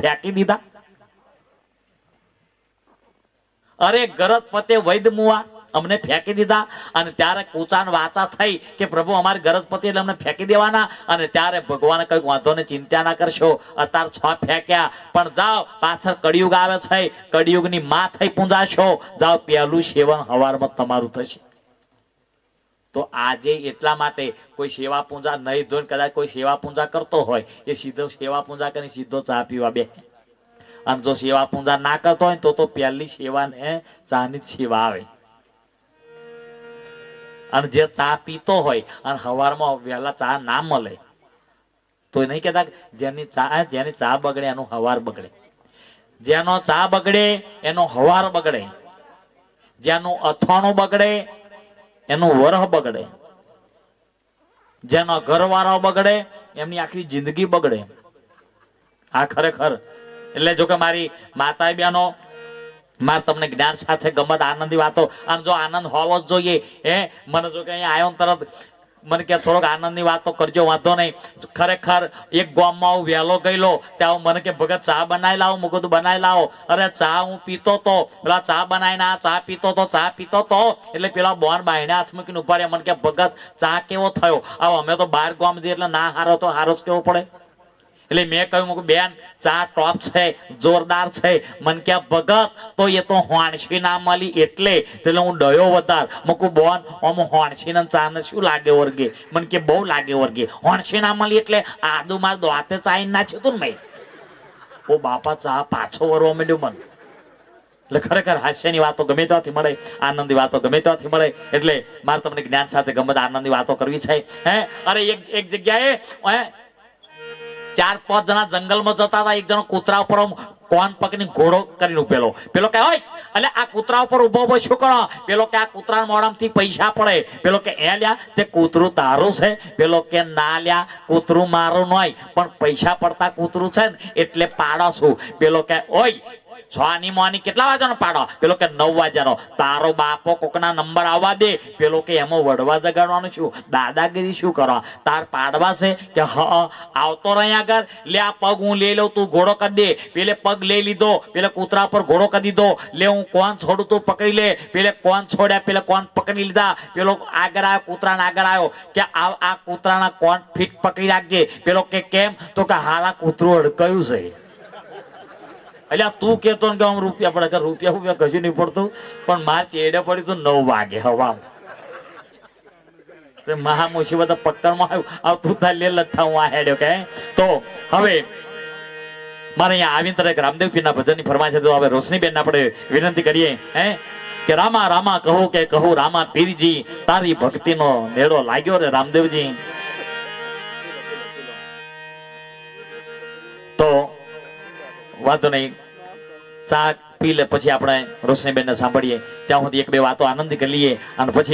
ફેંકી દીધા. અરે ગરજ પતે વૈદ મુવા અમને ફેંકી દીધા અને ત્યારે કૂચાન વાચા થઈ કે પ્રભુ અમારી ગરજ પતિ એટલે અમને ફેંકી દેવાના અને ત્યારે ભગવાને કંઈક વાંધો ને ચિંતા ના કરશો. અત્યારે છ ફેંક્યા. પણ જાઓ, પાછળ કળિયુગ આવે છે. કળિયુગની માં થઈ પૂંજાશો. જાઓ, પહેલું સેવન હવારમાં તમારું થશે. તો આજે એટલા માટે કોઈ સેવા પૂંજા નહીં ધોઈને કદાચ કોઈ સેવા પૂંજા કરતો હોય, એ સીધો સેવા પૂંજા કરીને સીધો ચા પીવા બે અને જો સેવા પૂંજા ના કરતો હોય તો તો પહેલી સેવાને ચાની જ સેવા આવે. અને જે ચા પીતો હોય અને હવારમાં વહેલા ચા ના મળે, તો નહીં કહેતા જેની ચા જેની ચા બગડે એનું હવાર બગડે. જેનો ચા બગડે એનો હવાર બગડે. જેનું અથાણું બગડે એનું વરહ બગડે. જેનો ઘરવાળો બગડે, એમની આખી જિંદગી બગડે. આ ખરેખર. એટલે જો કે મારી માતા બહેનો, માર તમને જ્ઞાન સાથે ગમત આનંદી વાતો, આમ જો આનંદ હોવો જ જોઈએ, હે? મને જો કે અહીંયા આવ્યો તરત મને કે થોડોક આનંદની વાત તો કરજો, વાંધો નહીં. ખરેખર એક ગામમાં હું વહેલો ગયેલો, ત્યાં મને કે, ભગત, ચા બનાવી લાવો. મું કીધું, બનાવી લાવો. અરે, ચા હું પીતો તો. પેલા ચા બનાવીને આ ચા પીતો તો, ચા પીતો તો. એટલે પેલા બોન બાઈને હાથ મૂકીને ઊભા રહ્યા. મને કે, ભગત, ચા કેવો થયો? આવો, અમે તો બાર ગામ જઈએ એટલે ના હારો તો હારો જ કેવો પડે. એટલે મેં કહ્યું બેન, ચા ટોપ છે, જોરદાર છે. મન કે ભગત, તો એ તો હોણસી ના મળી એટલે. એટલે હું ડયો વધાર. મૂકું બોન આમ હોણસી ને ચા ને શું લાગે વર્ગે? મન કે બહુ લાગે વર્ગે. હોણસી ના મળી એટલે આદુ માર દોતે ચાઈ છે તું ને મેં. ઓ બાપા, ચા પાછો વરવા માંડ્યો મને. એટલે ખરેખર હાસ્યની વાતો ગમે ત્યાંથી મળે, આનંદની વાતો ગમે ત્યાંથી મળે. એટલે મારે તમને જ્ઞાન સાથે ગમે તે આનંદની વાતો કરવી છે. હે? અરે એક એક જગ્યાએ ચાર પાંચ જણા જંગલમાં જતા હતા, એક જણો કૂતરા ઉપર કોન પકડીને ઘોડો કરીને ઉભેલો. પેલો કે હોય એટલે આ કૂતરા ઉપર ઊભો ઊભો શું કરો? પેલો કે, આ કૂતરા મોડામથી પૈસા પડે. પેલો કે, એ લ્યા, તે કૂતરું તારું છે. પેલો કે, ના લ્યા, કૂતરું મારું નહીં પણ પૈસા પડતા કૂતરું છે ને, એટલે પાડો છું. પેલો કે, ઓય છ ની મોની કેટલા વાગ્યાનો પાડો? પેલો કે નવ વાગ્યાનો તારો બાપો કોકના નંબર આવવા દે. પેલો કે એમાં વડવા જગાડવાનું શું દાદાગીરી શું કરો તાર પાડવા છે કે હ આવતો રહી આગળ. લે આ પગ હું લઈ લઉં, તું ઘોડો કરી દે. પેલે પગ લઈ લીધો, પેલે કૂતરા પર ઘોડો કરી દીધો. લે હું કોણ છોડું તું પકડી લે. પેલે કોણ છોડ્યા, પેલે કોણ પકડી લીધા. પેલો આગળ આવ્યો, કૂતરાને આગળ આવ્યો. કે આ આ કૂતરાના કોણ ફીટ પકડી રાખજે. પેલો કે કેમ? તો કે હારા કૂતરું અડકાયું છે. એટલે તું કેતો ને કે આમ રૂપિયા પડે કે રૂપિયા રૂપિયા કશું નહીં પડતું, પણ માર ચેડે પડી તો નવ વાગે હવા મહા મુસીબત પકડમાં આવ્યું. આવ તું તાર લે લઠ્ઠા હું આ હેડ્યો કે તો, હવે, મારે અહીંયા આવીને તારે રામદેવ પીરના ભજનની ફરમાય છે, તો હવે રોશનીબેન આપણે વિનંતી કરીએ, હે? કે રામા રામા કહો કે કહું, રામા પીરજી, તારી ભક્તિનો મેળો લાગ્યો રે રામદેવજી. વાંધો નહીં. ચા પી લે, પછી આપણે રોશનીબેનને સાંભળીએ. ત્યાં સુધી એક બે વાતો આનંદ કરી લઈએ અને પછી